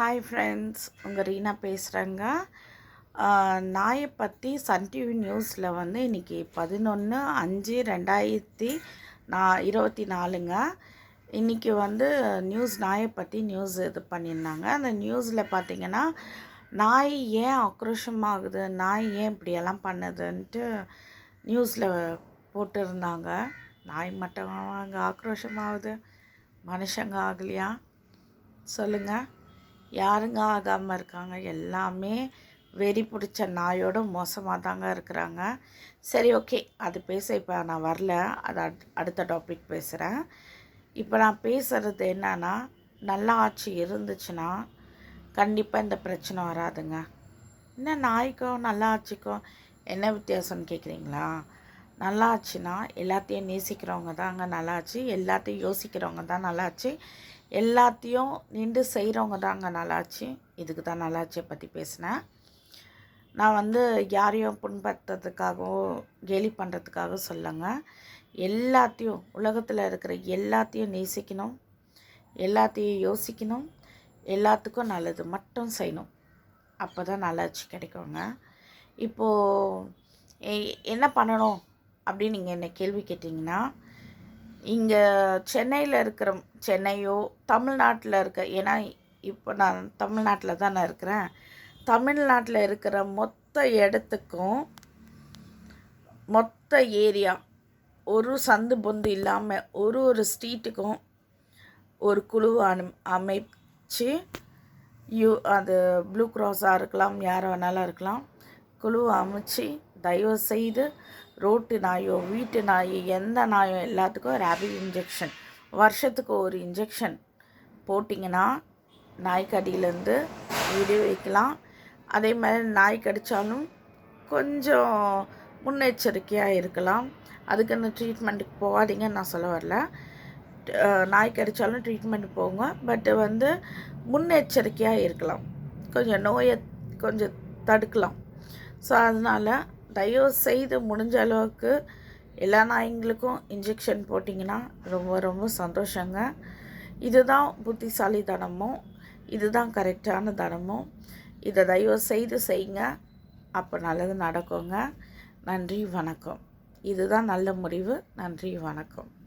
Hi friends உங்கள் ரீனா பேசுகிறேங்க நாயை பற்றி சன் டிவி நியூஸில் வந்து இன்றைக்கி பதினொன்று அஞ்சு ரெண்டாயிரத்தி நா இருபத்தி நாலுங்க. இன்றைக்கி வந்து நியூஸ் நாயை பற்றி நியூஸ் இது பண்ணியிருந்தாங்க. அந்த நியூஸில் பார்த்தீங்கன்னா நாய் ஏன் ஆக்ரோஷமாகுது? நாய் ஏன் இப்படியெல்லாம் பண்ணுதுன்ட்டு நியூஸில் போட்டிருந்தாங்க. நாய் மட்டும் அங்கே ஆக்ரோஷமாகுது? மனுஷங்க ஆகலையா? சொல்லுங்கள் யாருங்க ஆகாமல் இருக்காங்க? எல்லாமே வெறி பிடிச்ச நாயோட மோசமாக தாங்க இருக்கிறாங்க. சரி ஓகே. அது பேச இப்போ நான் வரல. அது அட் அடுத்த டாபிக் பேசுகிறேன் இப்போ நான் பேசுகிறது என்னன்னா நல்ல ஆட்சி இருந்துச்சுன்னா கண்டிப்பாக இந்த பிரச்சனை வராதுங்க. என்ன நாய்க்கும் நல்ல ஆட்சிக்கும் என்ன வித்தியாசம்னு கேட்குறீங்களா நல்லாச்சுன்னா எல்லாத்தையும் நேசிக்கிறவங்க தாங்க நல்லாச்சு எல்லாத்தையும் யோசிக்கிறவங்க தான் நல்லாச்சு எல்லாத்தையும் நின்று செய்கிறவங்க தாங்க நல்லாச்சு. இதுக்கு தான் நல்லாச்சியை பற்றி பேசினேன். நான் வந்து யாரையும் புண்படுத்துறதுக்காகவோ கேலி பண்ணுறதுக்காக சொல்லுங்க. எல்லாத்தையும் உலகத்தில் இருக்கிற எல்லாத்தையும் நேசிக்கணும். எல்லாத்தையும் யோசிக்கணும். எல்லாத்துக்கும் நல்லது மட்டும் செய்யணும். அப்போ தான் நல்லாச்சு கிடைக்குங்க. இப்போது என்ன பண்ணணும்? அப்படின்னு நீங்கள் என்னை கேள்வி கேட்டிங்கன்னா இங்கே சென்னையில் இருக்கிற சென்னையோ தமிழ்நாட்டில் இருக்க ஏன்னா இப்போ நான் தமிழ்நாட்டில் தான் நான் இருக்கிறேன். தமிழ்நாட்டில் இருக்கிற மொத்த இடத்துக்கும் மொத்த ஏரியா ஒரு சந்து பொந்து இல்லாமல் ஒரு ஒரு ஸ்ட்ரீட்டுக்கும் ஒரு குழு அனு அமைச்சு யூ அது ப்ளூ க்ராஸாக இருக்கலாம் யார் வேணாலும் இருக்கலாம் குழு அமைச்சு தயவுசெய்து ரோட்டு நாயோ வீட்டு நாயோ எந்த நாயோ எல்லாத்துக்கும் ரேபிட் இன்ஜெக்ஷன் வருஷத்துக்கு ஒரு இன்ஜெக்ஷன் போட்டிங்கன்னா நாய்க்கடியிலேருந்து விடு வைக்கலாம். அதே மாதிரி நாய் கடித்தாலும் கொஞ்சம் முன்னெச்சரிக்கையாக இருக்கலாம். அதுக்குன்னு ட்ரீட்மெண்ட்டுக்கு போகாதீங்கன்னு நான் சொல்ல வரல. நாய் கடித்தாலும் ட்ரீட்மெண்ட் போங்க. பட்டு வந்து முன்னெச்சரிக்கையாக இருக்கலாம். கொஞ்சம் நோயை கொஞ்சம் தடுக்கலாம். ஸோ அதனால் தயவு செய்து முடிஞ்ச அளவுக்கு எல்லா நாய்ங்களுக்கும் இன்ஜெக்ஷன் போட்டிங்கன்னா ரொம்ப ரொம்ப சந்தோஷங்க. இதுதான் புத்திசாலி தனமும் இதுதான் கரெக்டான தனமும். இதை தயவு செய்து செய்யுங்க. அப்போ நல்லது நடக்குங்க. நன்றி வணக்கம். இதுதான் நல்ல முடிவு. நன்றி வணக்கம்.